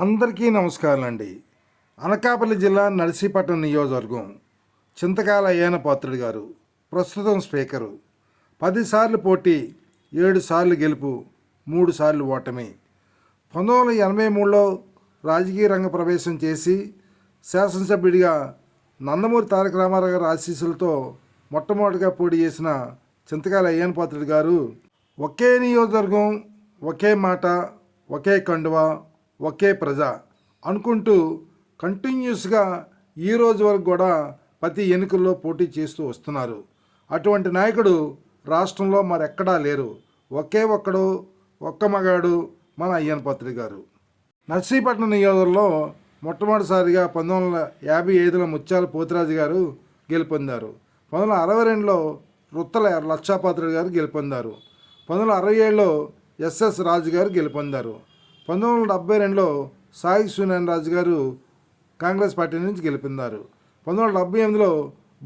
అందరికీ నమస్కారం అండి అనకాపల్లి జిల్లా నర్సీపట్నం నియోజకవర్గం చింతకాల అయ్యాన పాత్రుడు గారు ప్రస్తుతం స్పీకరు. పదిసార్లు పోటీ ఏడు సార్లు గెలుపు మూడు సార్లు ఓటమి. పంతొమ్మిది వందల ఎనభై మూడులో రాజకీయ రంగ ప్రవేశం చేసి శాసనసభ్యుడిగా నందమూరి తారక రామారావు గారి ఆశీస్సులతో మొట్టమొదటిగా పోటీ చేసిన చింతకాల అయ్యన పాత్రుడు గారు ఒకే నియోజకవర్గం ఒకే మాట ఒకే కండువా ఒకే ప్రజ అనుకుంటూ కంటిన్యూస్గా ఈ రోజు వరకు కూడా ప్రతి ఎన్నికల్లో పోటీ చేస్తూ వస్తున్నారు. అటువంటి నాయకుడు రాష్ట్రంలో మరెక్కడా లేరు. ఒకే ఒక్కడు ఒక్క మగాడు మన అయ్యన్ పత్రి గారు. నర్సీపట్నం నియోజకంలో మొట్టమొదటిసారిగా పంతొమ్మిది వందల యాభై ఐదులో ముత్యాల పోతిరాజు గారు గెలుపొందారు. పంతొమ్మిది వందల అరవై రెండులో రుత్తల లక్షాపాత్రుడు గారు గెలుపొందారు. పంతొమ్మిది వందల అరవై ఏడులో ఎస్ఎస్ రాజు గారు గెలుపొందారు. పంతొమ్మిది వందల డెబ్బై రెండులో సాయి సూర్యనారాయణ రాజు గారు కాంగ్రెస్ పార్టీ నుంచి గెలుపొందారు. పంతొమ్మిది వందల డెబ్బై ఎనిమిదిలో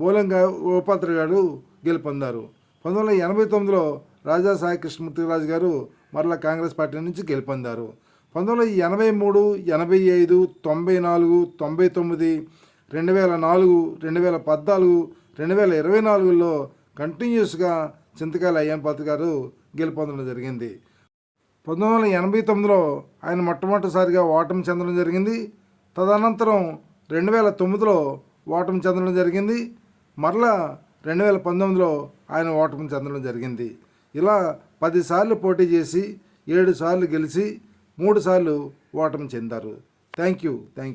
బోలంగా గోపాత్ర గారు గెలుపొందారు. పంతొమ్మిది వందల ఎనభై తొమ్మిదిలో రాజా సాయి కృష్ణమూర్తి రాజు గారు మరలా కాంగ్రెస్ పార్టీ నుంచి గెలుపొందారు. పంతొమ్మిది వందల ఎనభై మూడు ఎనభై ఐదు తొంభై నాలుగు తొంభై తొమ్మిది రెండు వేల నాలుగు రెండు వేల పద్నాలుగు రెండు వేల ఇరవై నాలుగులో కంటిన్యూస్గా చింతకాయల అయ్యన్పాత్రి గారు గెలుపొందడం జరిగింది. పంతొమ్మిది వందల ఎనభై తొమ్మిదిలో ఆయన మొట్టమొదటిసారిగా ఓటమి చెందడం జరిగింది. తదనంతరం రెండు వేల తొమ్మిదిలో ఓటమి చెందడం జరిగింది. మరలా రెండు వేల పంతొమ్మిదిలో ఆయన ఓటమి చెందడం జరిగింది. ఇలా పదిసార్లు పోటీ చేసి ఏడు సార్లు గెలిచి మూడు సార్లు ఓటమి చెందారు. Thank you thank you